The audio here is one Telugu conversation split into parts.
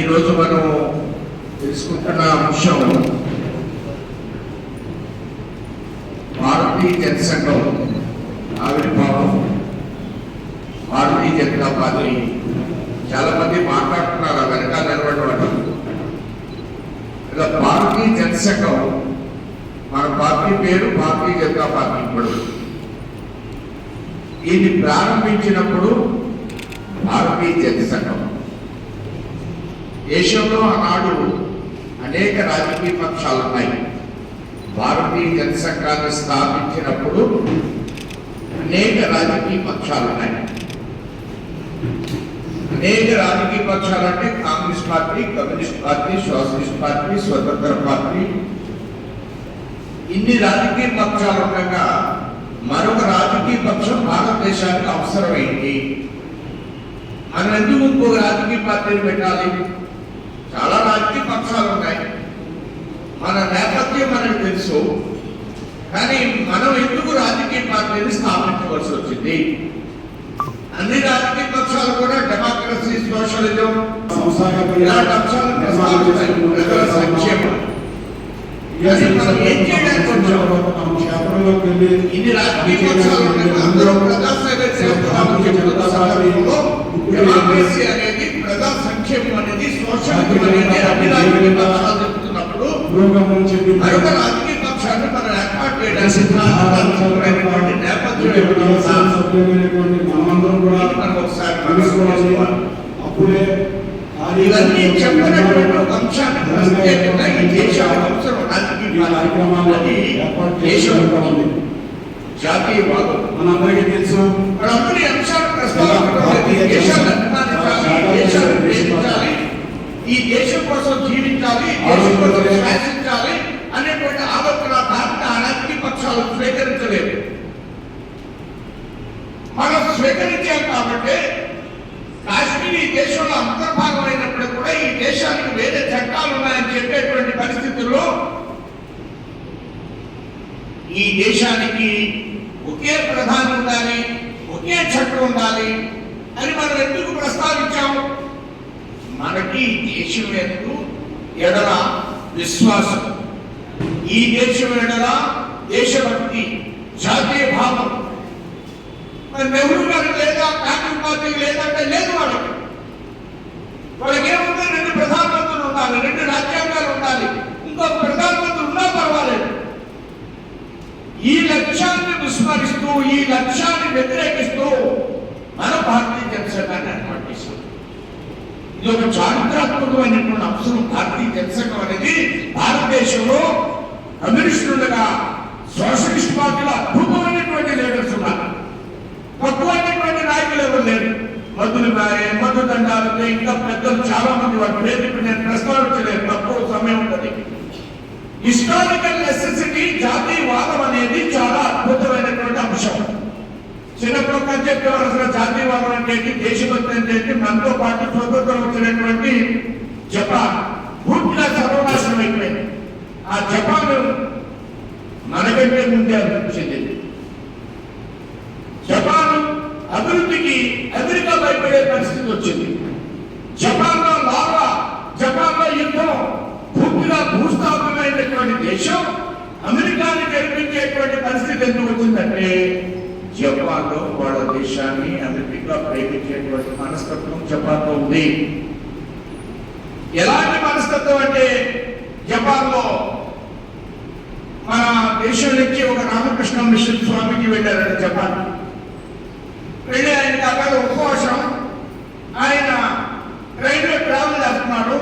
ఈరోజు మనం తెలుసుకుంటున్న అంశం భారతీయ జనసంఘం ఆవిర్భావం భారతీయ జనతా పార్టీ చాలా మంది మాట్లాడుతున్నారు వెనకాల నిలబడి ఇలా భారతీయ జనసంఘం మన పార్టీ పేరు భారతీయ జనతా పార్టీ ఇప్పుడు. ఇది ప్రారంభించినప్పుడు భారతీయ జనసంఘం దేశంలో ఆనాడు అనేక రాజకీయ పక్షాలు ఉన్నాయి. భారతీయ జనసంఘాన్ని స్థాపించినప్పుడు అనేక రాజకీయ పక్షాలు ఉన్నాయి. అనేక రాజకీయ పక్షాలు అంటే Congress party communist party socialist party Swatantra party. ఇన్ని రాజకీయ పక్షాలు ఉండగా మరొక రాజకీయ పక్షం భారతదేశానికి అవసరమైంది. మనం ఎందుకు ఇంకొక రాజకీయ పార్టీని పెట్టాలి? చాలా రాజకీయ పక్షాలు ఉన్నాయి. మన నేపథ్యం మనకు తెలుసు. కానీ మనం ఎందుకు రాజకీయ పార్టీని స్థాపించవలసి వచ్చింది? అన్ని రాజకీయ పక్షాలు కూడా డెమోక్రసీ సోషలిజం ఇలాంటి అంశాలు సంక్షేమం. ఇన్ని రాజకీయ పక్షాలు అందరూ ప్రజాసేవ డెమోక్రసీ అనేది ప్రజా సంక్షేమం అనేది సోషలిజం అనేది అన్ని రాజకీయ పక్షాలు చెప్తున్నప్పుడు పురోగమనం చెప్పి మరొక రాజకీయ పక్షాన్ని మనం ఏర్పాటు చేయడానికి సిద్ధాంతపరమైనటువంటి నేపథ్యం ఏమిటి తెలుసా? సభ్యులైనటువంటి మనమందరం కూడా ఇది మనం ఒకసారి తెలుసుకోవాలి. తెలుసుకోవాలి. అప్పుడే ఇవన్నీ చెప్పినటువంటి ఒక అంశాన్ని ప్రత్యేకంగా ఈ దేశం అవసరం రాజకీయ ఈ కార్యక్రమాన్ని అది ఏర్పాటు దేశం చేసుకోవాలి జాతీయవాదం మనందరికీ తెలుసు. మనందరి అంశాలు ప్రస్తావించాలి ఈ దేశం కోసం జీవించాలి దేశం కోసం శాసించాలి అనేటువంటి ఆలోచన ఆ రాజకీయ పక్షాలు స్వీకరించలేదు. మనం స్వీకరించాం కాబట్టి కాశ్మీర్ ఈ దేశంలో అంతర్భాగం అయినప్పుడు కూడా ఈ దేశానికి వేరే చట్టాలు ఉన్నాయని చెప్పేటువంటి పరిస్థితుల్లో ఈ దేశానికి ఒకే ప్రధాని ఉండాలి ఒకే చట్టం ఉండాలి మనం ఎందుకు ప్రస్తావించాము? మనకి ఈ దేశం ఎందుకు ఎడల విశ్వాసం. ఈ దేశం ఎడల దేశభక్తి జాతీయ భావం. మరి నెహ్రూ గారు లేదా కాంగ్రెస్ పార్టీ లేదంటే లేదు వాళ్ళకి. వాళ్ళకి ఏముంది రెండు ప్రధానమంత్రులు ఉండాలి రెండు రాజ్యాంగాలు ఉండాలి. ఇంకొక ప్రధానమంత్రి ఉన్నా పర్వాలేదు. ఈ లక్ష్యాన్ని విస్మరిస్తూ ఈ లక్ష్యాన్ని వ్యతిరేకిస్తూ మన భారతీయ జనసంఘాన్ని ఏర్పాటు చేశాం ఇది ఒక చారిత్రాత్మకమైనటువంటి అంశం భారతీయ జనసంఘం అనేది భారతదేశంలో కమ్యూనిస్టులుగా సోషలిస్ట్ పార్టీలో అద్భుతమైనటువంటి లీడర్స్ ఉన్నారు. తక్కువైనటువంటి నాయకులు ఎవరు లేరు? మధులు మధు దండాలు ఇంకా పెద్దలు చాలా మంది వారి పేరు నేను ప్రస్తావించలేదు తక్కువ సమయం ఉంటుంది హిస్టారికల్ నెసెసిటీ జాతీయవాదం అనేది చాలా అద్భుతమైనటువంటి చిన్నప్పుడు ఒక చెప్పేవారు అసలు జాతీయవాదం అంటే ఏంటి దేశభక్తి అంటే ఏంటి మనతో పాటు స్వతంత్రం వచ్చినటువంటి జపాన్. పూర్తిగా సర్వనాశనం అయిపోయింది. ఆ జపాన్ మనకంటే ముందే అభివృద్ధి చెందింది. జపాన్ అభివృద్ధికి అమెరికా భయపడే పరిస్థితి వచ్చింది. జపాన్లో లావా జపాన్లో యుద్ధం పూర్తిగా భూస్థాపనమైనటువంటి దేశం అమెరికాని గెలిపించేటువంటి పరిస్థితి ఎందుకు వచ్చిందంటే జపాన్లో వాళ్ళ దేశాన్ని అమెరికా ప్రేమించేటువంటి మనస్తత్వం జపాన్లో ఉంది. ఎలాంటి మనస్తత్వం అంటే జపాన్లో మన దేశం నుంచి ఒక రామకృష్ణ మిషన్ స్వామికి వెళ్ళారని జపాన్. వెళ్ళి ఆయన అక్కడ ఉపవాసం ఆయన రైల్వే ట్రావెల్ చేస్తున్నాడు.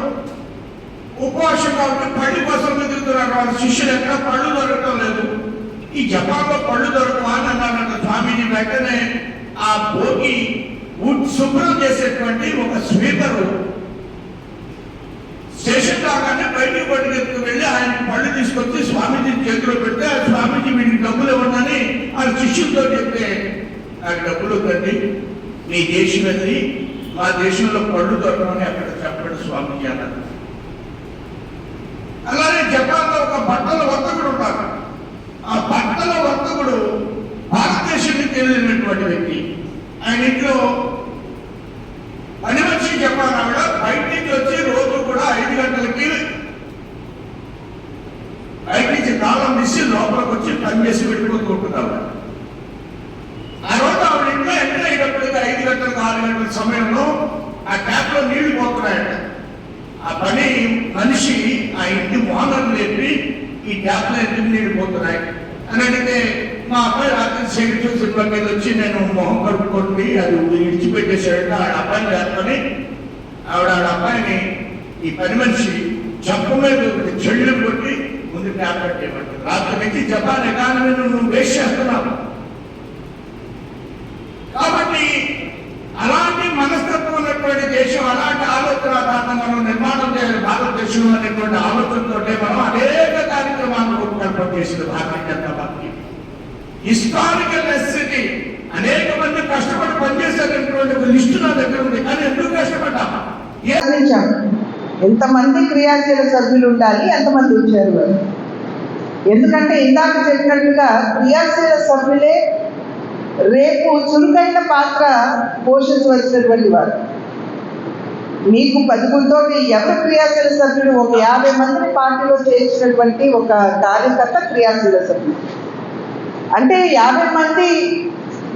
ఉపవాసంగా కాబట్టి పళ్ళు కోసం వెతుకుతున్నారు. వాళ్ళ శిష్యులు ఎక్కడ పళ్ళు ఈ జపాన్లో పళ్ళు దొరకవా అని అన్నారంట స్వామిని వెంటనే ఆ భోగి శుభ్రం చేసేటువంటి ఒక స్వీపరు. స్టేషన్ కాగానే బయటికి పట్టుకెత్తుకు వెళ్ళి ఆయన పళ్ళు తీసుకొచ్చి స్వామీజీ చేతిలో పెడితే ఆ స్వామీజీ వీడికి డబ్బులు ఇవ్వండి ఆ శిష్యులతో చెప్తే ఆ డబ్బులు వద్దండి. మీ దేశం వెళ్ళి మా దేశంలో పళ్ళు దొరకమని అక్కడ చెప్పండి స్వామీజీ అన్నారు. అలానే జపాన్లో ఒక బట్టలు తెలియనటువంటి వ్యక్తి. ఆయన ఇంట్లో పని మనిషి చెప్పాలి బయట నుంచి వచ్చి రోజు కూడా ఐదు గంటలకి బయట నుంచి కాలం మిస్సి లోపలికి వచ్చి పని చేసి పెట్టుకుంటూ ఉంటున్నారు ఆ రోజు ఆవిడ ఇంట్లో ఎంటర్ అయ్యేటప్పటికి ఐదు గంటలకు ఆరు గంటల సమయంలో ఆ ట్యాప్లో నీళ్ళు పోతున్నాయట. ఆ పని మనిషి ఆ ఇంటి వాహనం లేపి ఈ ట్యాప్లో ఎందుకు నీళ్ళు పోతున్నాయి? అని అడిగితే మా అబ్బాయి రాత్రి సెక్రటరీ సినిమా మీద వచ్చి నేను మొహం కడుక్కోండి అది విడిచిపెట్టేశాడు ఆడ అబ్బాయిని లేకపోతే ఆవిడ ఆడ అబ్బాయిని ఈ పని మనిషి చెప్పు మీద ఒకటి చెళ్ళు కొట్టి ముందు ట్యాబ్లెట్ ఇవ్వండి రాత్రి నుంచి జపాన్ ఎకానమీని నువ్వు వేస్ట్ చేస్తున్నావు కాబట్టి అలాంటి మనస్తత్వం ఉన్నటువంటి దేశం అలాంటి ఆలోచన దాన్ని మనం నిర్మాణం చేయాలి భారతదేశంలో అనేటువంటి ఆలోచనతో మనం అనేక కార్యక్రమాలను రూపకల్పన చేసింది Bharatiya Janata party historical necessity అనేక మంది కష్టపడి పనిచేసేటటువంటి ఒక లిస్టు నా దగ్గర ఉంది. కానీ ఎందుకు కష్టపడ్డా? ఏ ఎంతమంది క్రియాశీల సభ్యులు ఉండాలి ఎంతమంది వచ్చారు ఎందుకంటే ఇందాక చెప్పినట్లుగా క్రియాశీల సభ్యులే రేపు చురుకైన పాత్ర పోషించవలసినటువంటి వారు. మీకు పదుగులతో ఎవరు క్రియాశీల సభ్యుడు? ఒక యాభై మందిని పార్టీలో చేర్చినటువంటి ఒక కార్యకర్త క్రియాశీల సభ్యుడు. అంటే యాభై మంది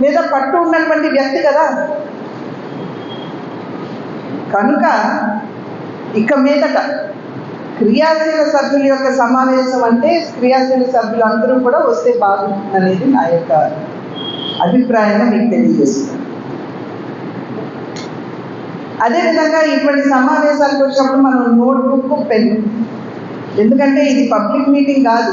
మీద పట్టు ఉన్నటువంటి వ్యక్తి కదా. కనుక ఇక మీదట క్రియాశీల సభ్యుల యొక్క సమావేశం అంటే క్రియాశీల సభ్యులు అందరూ కూడా వస్తే బాగుంటుంది అనేది నా యొక్క అభిప్రాయంగా మీకు తెలియజేస్తున్నాను. అదేవిధంగా ఇటువంటి సమావేశాలకు వచ్చినప్పుడు మనం నోట్బుక్ పెన్ ఎందుకంటే ఇది పబ్లిక్ మీటింగ్ కాదు.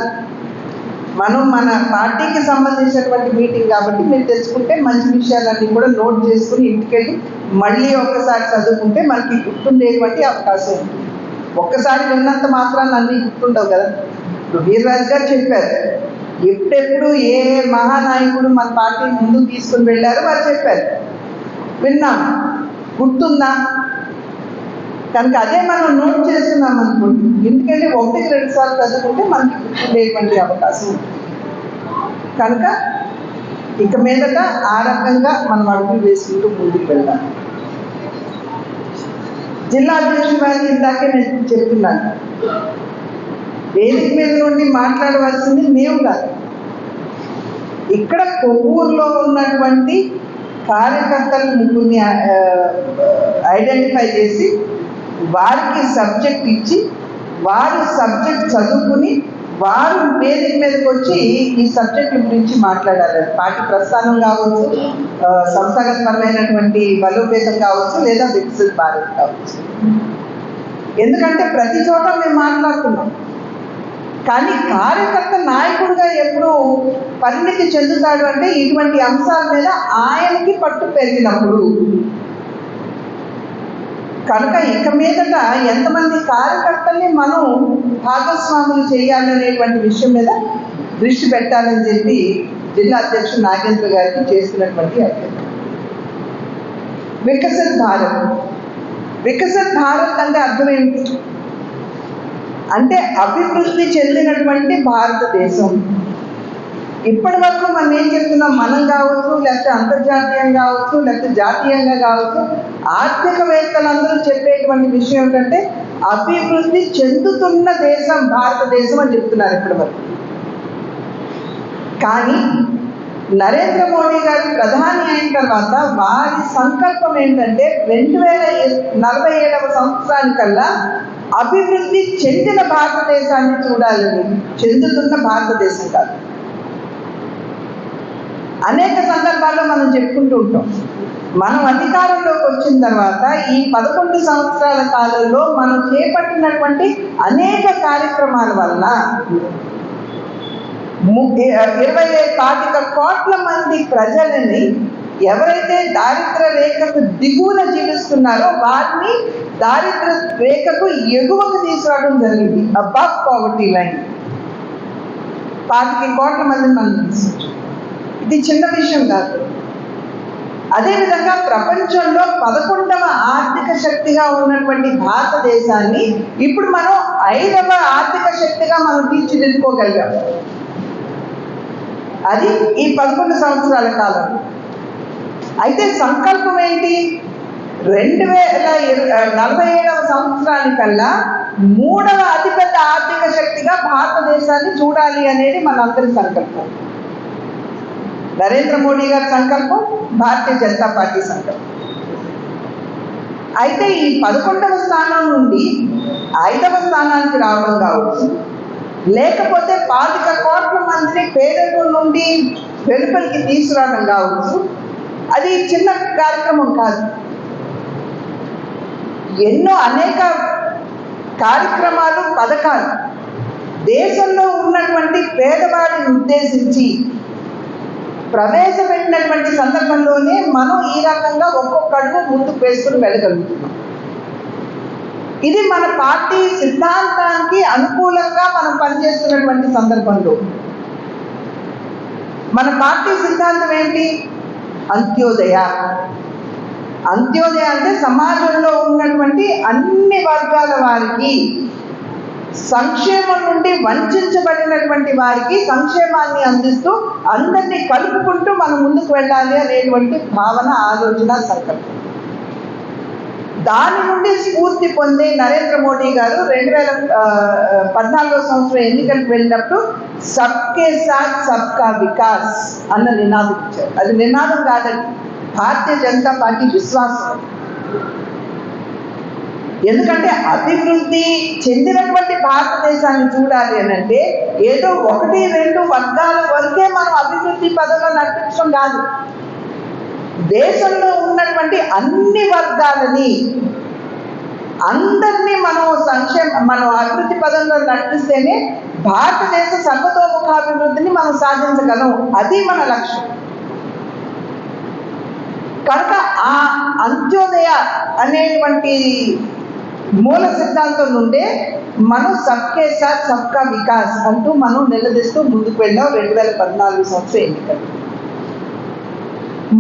మనం మన పార్టీకి సంబంధించినటువంటి మీటింగ్ కాబట్టి మీరు తెలుసుకుంటే మంచి విషయాలన్నీ కూడా నోట్ చేసుకుని ఇంటికెళ్ళి మళ్ళీ ఒకసారి చదువుకుంటే మనకి గుర్తుండేటువంటి అవకాశం ఉంటుంది ఒక్కసారి విన్నంత మాత్రాన్ని అన్నీ గుర్తుండవు కదా? ఇప్పుడు వీర్రాజు గారు చెప్పారు ఎప్పుడెప్పుడు ఏ ఏ మహానాయకుడు మన పార్టీ ముందుకు తీసుకుని వెళ్ళారో వారు చెప్పారు. విన్నాం. గుర్తుందా? కనుక అదే మనం నోట్ చేస్తున్నాం అనుకోండి. ఎందుకంటే ఒకటి రెండు సార్లు చదువుకుంటే మనకి గుర్తుండేటువంటి అవకాశం ఉంటుంది. కనుక ఇక మీదట ఆ రకంగా మనం అడుగులు వేసుకుంటూ ముందుకు వెళ్దాం జిల్లా అధ్యక్షుడు వారికి ఇందాకే నేను చెప్తున్నాను వేదిక మీద నుండి మాట్లాడవలసింది మేము కాదు. ఇక్కడ కొవ్వూరులో ఉన్నటువంటి కార్యకర్తలు ముగ్గురిని ఐడెంటిఫై చేసి వారికి సబ్జెక్ట్ ఇచ్చి వారు సబ్జెక్ట్ చదువుకుని వారు వేదిక మీదకి వచ్చి ఈ సబ్జెక్ట్ గురించి మాట్లాడాలి. పార్టీ ప్రస్థానం కావచ్చు సంస్థాగతపరమైనటువంటి బలోపేతం కావచ్చు లేదా వికసిత్ భారత్ కావచ్చు. ఎందుకంటే ప్రతి చోట మేము మాట్లాడుతున్నాం. కానీ కార్యకర్త నాయకుడిగా ఎప్పుడు పరిణితి చెందుతాడు అంటే ఇటువంటి అంశాల మీద ఆయనకి పట్టు పెరిగినప్పుడు. కనుక ఇక మీదట ఎంతమంది కార్యకర్తల్ని మనం భాగస్వాములు చేయాలి అనేటువంటి విషయం మీద దృష్టి పెట్టాలని చెప్పి జిల్లా అధ్యక్షుడు నాగేంద్ర గారికి చేస్తున్నటువంటి అభ్యర్థన వికసిత్ భారత్. వికసిత్ భారత్ అంటే అర్థం ఏంటి అంటే అభివృద్ధి చెందినటువంటి భారతదేశం. ఇప్పటి వరకు మనం ఏం చెప్తున్నాం మనం కావచ్చు లేకపోతే అంతర్జాతీయంగా కావచ్చు లేకపోతే జాతీయంగా కావచ్చు ఆర్థికవేత్తలందరూ చెప్పేటువంటి విషయం ఏంటంటే అభివృద్ధి చెందుతున్న దేశం భారతదేశం అని చెప్తున్నారు ఇప్పటి వరకు కానీ నరేంద్ర మోడీ గారు ప్రధాని అయిన తర్వాత వారి సంకల్పం ఏంటంటే రెండు వేల నలభై ఏడవ సంవత్సరానికల్లా అభివృద్ధి చెందిన భారతదేశాన్ని చూడాలని చెందుతున్న భారతదేశం కాదు. అనేక సందర్భాల్లో మనం చెప్పుకుంటూ ఉంటాం. మనం అధికారంలోకి వచ్చిన తర్వాత ఈ పదకొండు సంవత్సరాల కాలంలో మనం చేపట్టినటువంటి అనేక కార్యక్రమాల వలన ఇరవై పాతిక కోట్ల మంది ప్రజలని ఎవరైతే దారిద్ర రేఖకు దిగువన జీవిస్తున్నారో వారిని దారిద్ర రేఖకు ఎగువకు తీసుకురావడం జరిగింది. Above poverty line. పాతిక కోట్ల మందిని మనం తీసుకుంటాం ఇది చిన్న విషయం కాదు. అదేవిధంగా ప్రపంచంలో పదకొండవ ఆర్థిక శక్తిగా ఉన్నటువంటి భారతదేశాన్ని ఇప్పుడు మనం ఐదవ ఆర్థిక శక్తిగా మనం తీర్చిదిద్దుకోగలిగాం. అది ఈ పదకొండు సంవత్సరాల కాలం. అయితే సంకల్పం ఏంటి? రెండు వేల నలభై ఏడవ సంవత్సరానికల్లా మూడవ అతిపెద్ద ఆర్థిక శక్తిగా భారతదేశాన్ని చూడాలి అనేది మనందరి సంకల్పం. నరేంద్ర మోడీ గారి సంకల్పం భారతీయ జనతా పార్టీ సంకల్పం. అయితే ఈ పదకొండవ స్థానం నుండి ఐదవ స్థానానికి రావడం కావచ్చు. లేకపోతే పాతిక కోట్ల మందిని పేదల నుండి వెలుపలికి తీసుకురావడం కావచ్చు. అది చిన్న కార్యక్రమం కాదు. ఎన్నో అనేక కార్యక్రమాలు పథకాలు దేశంలో ఉన్నటువంటి పేదవాడిని ఉద్దేశించి ప్రవేశపెట్టినటువంటి సందర్భంలోనే మనం ఈ రకంగా ఒక్కొక్క అడుగు ముందుకు వేసుకుని వెళ్ళగలుగుతున్నాం. ఇది మన పార్టీ సిద్ధాంతానికి అనుకూలంగా మనం పనిచేస్తున్నటువంటి సందర్భంలో. మన పార్టీ సిద్ధాంతం ఏంటి? అంత్యోదయ. అంత్యోదయ అంటే సమాజంలో ఉన్నటువంటి అన్ని వర్గాల వారికి సంక్షేమం నుండి వంచబడినటువంటి వారికి సంక్షేమాన్ని అందిస్తూ అందరినీ కలుపుకుంటూ మనం ముందుకు వెళ్ళాలి అనేటువంటి భావన ఆలోచన సంకల్పం. దాని నుండి స్ఫూర్తి పొంది నరేంద్ర మోడీ గారు రెండు వేల పద్నాలుగో సంవత్సరం ఎన్నికలకు వెళ్ళినప్పుడు సబ్కే సాత్ సబ్కా వికాస్ అన్న నినాదం ఇచ్చారు. అది నినాదం కాదండి. భారతీయ జనతా పార్టీ విశ్వాసం. ఎందుకంటే అభివృద్ధి చెందినటువంటి భారతదేశాన్ని చూడాలి అని అంటే ఏదో ఒకటి రెండు వర్గాల వరకే మనం అభివృద్ధి పదంలో నడిపించడం కాదు. దేశంలో ఉన్నటువంటి అన్ని వర్గాలని అందరినీ మనం సంక్షేమ మనం అభివృద్ధి పదంలో నడిపిస్తేనే భారతదేశ సర్వతోముఖాభివృద్ధిని మనం సాధించగలం. అది మన లక్ష్యం. కనుక ఆ అంత్యోదయ అనేటువంటి మూల సిద్ధాంతం నుండే మనం సబ్కే సాత్ సబ్కా వికాస్ అంటూ మనం నిలదీస్తూ ముందుకు వెళ్ళాం రెండు వేల పద్నాలుగు సంవత్సరం ఎన్నికలు.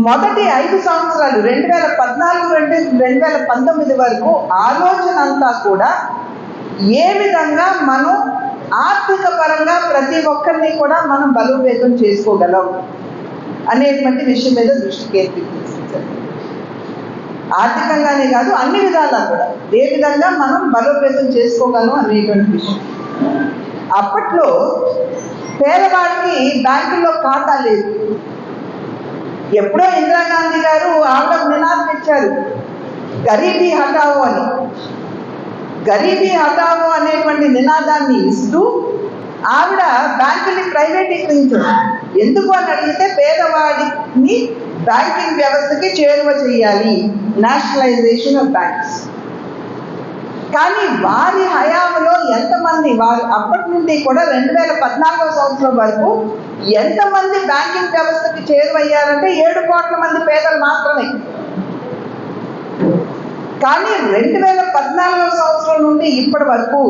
మొదటి ఐదు సంవత్సరాలు రెండు వేల పద్నాలుగు రెండు రెండు వేల పంతొమ్మిది వరకు ఆలోచన అంతా కూడా ఏ విధంగా మనం ఆర్థిక పరంగా ప్రతి ఒక్కరిని కూడా మనం బలోపేతం చేసుకోగలం అనేటువంటి విషయం మీద దృష్టి కేంద్రీకరించారు. ఆర్థికంగానే కాదు అన్ని విధాలా కూడా. ఏ విధంగా మనం బలోపేతం చేసుకోగలం అనేటువంటి విషయం. అప్పట్లో పేదవాడికి బ్యాంకుల్లో ఖాతా లేదు. ఎప్పుడో ఇందిరాగాంధీ గారు ఆవిడ నినాదం ఇచ్చారు. గరీబీ హటావో అని. గరీబీ హటావో అనేటువంటి నినాదాన్ని ఇస్తూ ఆవిడ బ్యాంకుని ప్రైవేటీకరించారు. ఎందుకు అని అడిగితే పేదవాడిని బ్యాంకింగ్ వ్యవస్థకి చేరువ చేయాలి. నేషనలైజేషన్ ఆఫ్ బ్యాంక్స్ కానీ వారి హయాంలో ఎంతమంది వారు అప్పటి నుండి కూడా రెండు వేల పద్నాలుగో సంవత్సరం వరకు ఎంతమంది బ్యాంకింగ్ వ్యవస్థకి చేరువయ్యారంటే ఏడు కోట్ల మంది పేదలు మాత్రమే. కానీ రెండు వేల పద్నాలుగో సంవత్సరం నుండి ఇప్పటి వరకు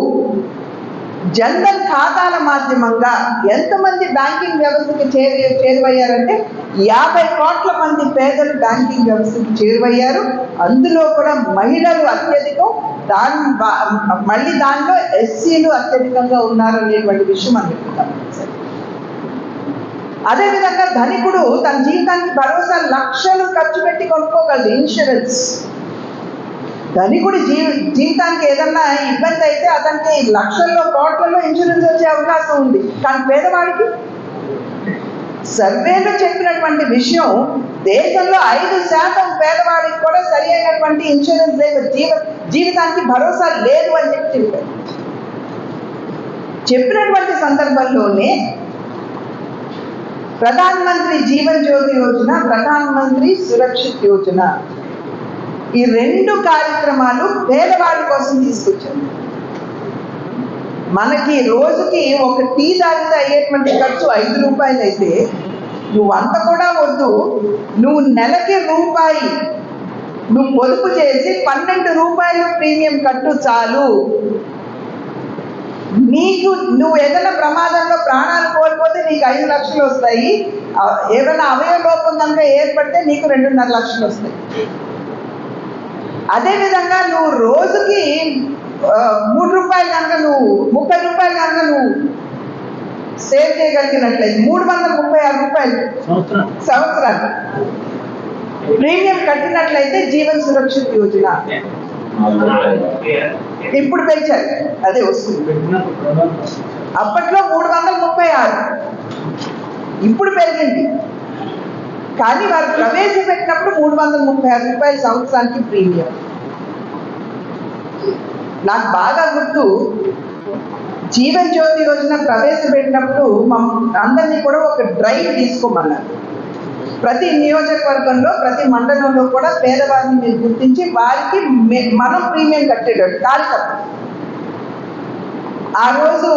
జనరల్ ఖాతాల మాధ్యమంగా ఎంతమంది బ్యాంకింగ్ వ్యవస్థకి చేరు చేరువయ్యారంటే యాభై కోట్ల మంది పేదలు బ్యాంకింగ్ వ్యవస్థకు చేరువయ్యారు. అందులో కూడా మహిళలు అత్యధికం దాని మళ్ళీ దానిలో ఎస్సీలు అత్యధికంగా ఉన్నారు అనేటువంటి విషయం అనుకుంటాం అదేవిధంగా ధనికుడు తన జీవితానికి భరోసా లక్షలు ఖర్చు పెట్టి కొనుక్కోగలడు. ఇన్సూరెన్స్. ధనికుడి జీ జీవితానికి ఏదన్నా ఇబ్బంది అయితే అతనికి లక్షల్లో కోట్లలో ఇన్సూరెన్స్ వచ్చే అవకాశం ఉంది. కానీ పేదవాడికి? సర్వేలో చెప్పినటువంటి విషయం దేశంలో ఐదు శాతం పేదవాడికి కూడా సరి అయినటువంటి ఇన్సూరెన్స్ లేదు. జీవ జీవితానికి భరోసా లేదు అని చెప్పి చెప్పారు. చెప్పినటువంటి సందర్భంలోనే ప్రధానమంత్రి జీవన్ జ్యోతి యోజన ప్రధానమంత్రి సురక్షిత్ యోజన. ఈ రెండు కార్యక్రమాలు పేదవాడి కోసం తీసుకొచ్చారు. మనకి రోజుకి ఒక టీ తాగితే అయ్యేటువంటి ఖర్చు ఐదు రూపాయలు అయితే నువ్వు అంత కూడా వద్దు. నువ్వు నెలకి రూపాయి నువ్వు పొదుపు చేసి పన్నెండు రూపాయలు ప్రీమియం కట్టు చాలు. నీకు నువ్వు ఏదైనా ప్రమాదంలో ప్రాణాలు కోల్పోతే నీకు ఐదు లక్షలు వస్తాయి. ఏదైనా అవయవ లోపం కనుక ఏర్పడితే నీకు రెండున్నర లక్షలు వస్తాయి. అదేవిధంగా నువ్వు రోజుకి మూడు రూపాయలు కనుక నువ్వు ముప్పై రూపాయలు కనుక నువ్వు సేవ్ చేయగలిగినట్లయితే మూడు వందల ముప్పై ఆరు రూపాయలు. సంవత్సరం. సంవత్సరాలు. ప్రీమియం కట్టినట్లయితే జీవన్ సురక్షిత యోజన. ఇప్పుడు పెంచారు అదే వస్తుంది. అప్పట్లో మూడు వందల ముప్పై ఆరు. ఇప్పుడు పెరిగింది. కానీ వారు ప్రవేశపెట్టినప్పుడు మూడు వందల ముప్పై ఆరు రూపాయల సంవత్సరానికి ప్రీమియం. నాకు బాగా గుర్తు జీవన్ జ్యోతి రోజున ప్రవేశపెట్టినప్పుడు మా అందరినీ కూడా ఒక డ్రైవ్ తీసుకోమన్నారు. ప్రతి నియోజకవర్గంలో ప్రతి మండలంలో కూడా పేదవారిని మీరు గుర్తించి వారికి మనం ప్రీమియం కట్టేటట్టు కార్యక్రమం ఆ రోజు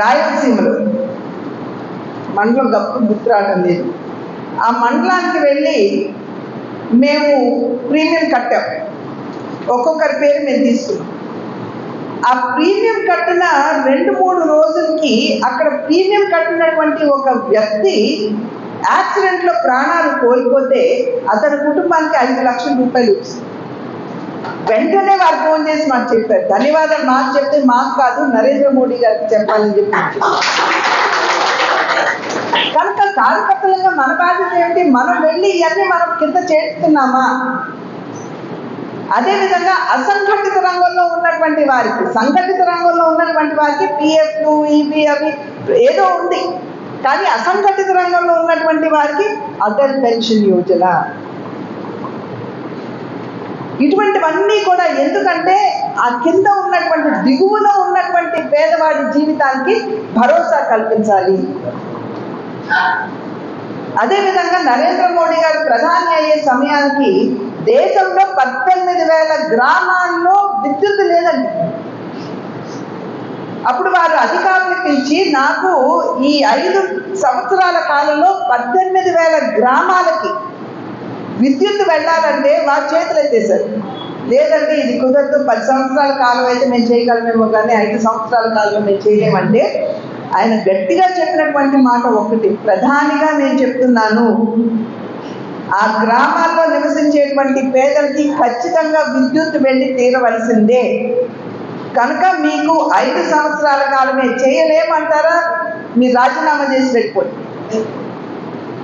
రాయలసీమలో మండలం గప్పు గుర్తు రావడం లేదు. ఆ మండలానికి వెళ్ళి మేము ప్రీమియం కట్టాం. ఒక్కొక్కరి పేరు మేము తీసుకున్నాం. ఆ ప్రీమియం కట్టిన రెండు మూడు రోజులకి అక్కడ ప్రీమియం కట్టినటువంటి ఒక వ్యక్తి యాక్సిడెంట్లో ప్రాణాలు కోల్పోతే అతని కుటుంబానికి ఐదు లక్షల రూపాయలు వెంటనే వారు ఫోన్ చేసి మాకు చెప్పారు. ధన్యవాదాలు మాకు చెప్తే మాకు కాదు నరేంద్ర మోడీ గారికి చెప్పాలని చెప్పి కనుక కార్యకర్తలుగా మన బాధ్యత ఏంటి మనం వెళ్ళి ఇవన్నీ మనం కింద చేస్తున్నామా అదేవిధంగా అసంఘటిత రంగంలో ఉన్నటువంటి వారికి సంఘటిత రంగంలో ఉన్నటువంటి వారికి పిఎఫ్ ఇవి అవి ఏదో ఉంది. కానీ అసంఘటిత రంగంలో ఉన్నటువంటి వారికి అటల్ పెన్షన్ యోజన. ఇటువంటివన్నీ కూడా ఎందుకంటే ఆ కింద ఉన్నటువంటి దిగువలో ఉన్నటువంటి పేదవాడి జీవితానికి భరోసా కల్పించాలి. అదేవిధంగా నరేంద్ర మోడీ గారు ప్రధాని అయ్యే సమయానికి దేశంలో పద్దెనిమిది వేల గ్రామాల్లో విద్యుత్ లేదండి. అప్పుడు వారు అధికారులు పిలిచి నాకు ఈ ఐదు సంవత్సరాల కాలంలో పద్దెనిమిది వేల గ్రామాలకి విద్యుత్ వెళ్ళాలంటే వారి చేతులు ఎత్తేసారు లేదంటే ఇది కుదరదు పది సంవత్సరాల కాలం అయితే మేము చేయగలమేమో కానీ ఐదు సంవత్సరాల కాలంలో మేము చేయలేమంటే ఆయన గట్టిగా చెప్పినటువంటి మాట ఒకటి. ప్రధానిగా నేను చెప్తున్నాను. ఆ గ్రామాల్లో నివసించేటువంటి పేదలకి ఖచ్చితంగా విద్యుత్ వెళ్ళి తీరవలసిందే. కనుక మీకు ఐదు సంవత్సరాల కాలమే చేయలేమంటారా? మీరు రాజీనామా చేసి పెట్టుకోండి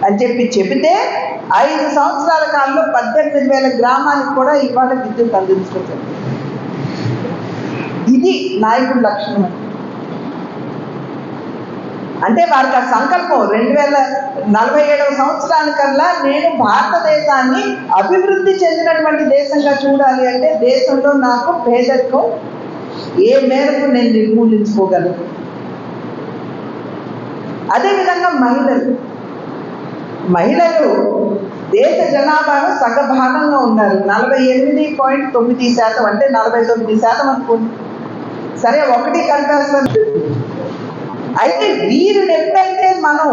అని చెప్పి చెబితే ఐదు సంవత్సరాల కాలంలో పద్దెనిమిది వేల గ్రామాలకు కూడా ఇవాళ విద్యుత్ అందించుకోవచ్చు ఇది నాయకుడి లక్షణం. అంటే వారికి ఆ సంకల్పం రెండు వేల నలభై ఏడవ సంవత్సరానికల్లా నేను భారతదేశాన్ని అభివృద్ధి చెందినటువంటి దేశంగా చూడాలి అంటే దేశంలో నాకు పేదరికం ఏ మేరకు నేను నిర్మూలించుకోగలను? అదేవిధంగా మహిళలు. మహిళలు దేశ జనాభాలో సగ భాగంగా ఉన్నారు. నలభై ఎనిమిది పాయింట్ తొమ్మిది శాతం అంటే నలభై తొమ్మిది శాతం అనుకోండి. సరే ఒకటి కలిపేస్తాను. అయితే వీరిని ఎప్పుడైతే మనం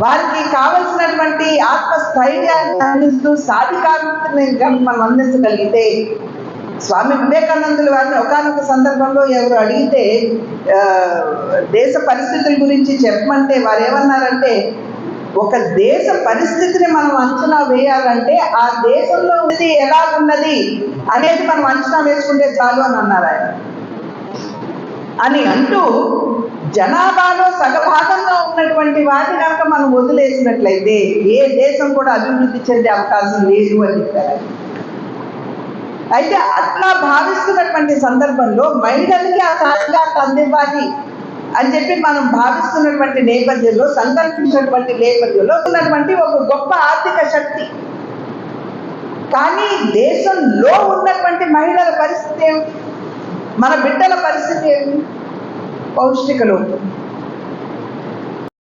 వారికి కావలసినటువంటి ఆత్మస్థైర్యాన్ని అందిస్తూ సాధికారతని మనం అందించగలిగితే స్వామి వివేకానందుల వారిని ఒకనొక సందర్భంలో ఎవరు అడిగితే దేశ పరిస్థితుల గురించి చెప్పమంటే వారు ఏమన్నారంటే ఒక దేశ పరిస్థితిని మనం అంచనా వేయాలంటే ఆ దేశంలో ఉన్నది ఎలా ఉన్నది అనేది మనం అంచనా వేసుకుంటే చాలు అని అన్నారు ఆయన. అని అంటూ జనాభాలో సగభాగంగా ఉన్నటువంటి వారిని కనుక మనం వదిలేసినట్లయితే ఏ దేశం కూడా అభివృద్ధి చెందే అవకాశం లేదు అని చెప్పారు. అయితే అట్లా భావిస్తున్నటువంటి సందర్భంలో మహిళలకి ఆ సాధికారత అందివ్వాలి అని చెప్పి మనం భావిస్తున్నటువంటి నేపథ్యంలో సంకల్పించినటువంటి నేపథ్యంలో ఉన్నటువంటి ఒక గొప్ప ఆర్థిక శక్తి. కానీ దేశంలో ఉన్నటువంటి మహిళల పరిస్థితి ఏమిటి? మన బిడ్డల పరిస్థితి ఏమి పౌష్టిక లోపం.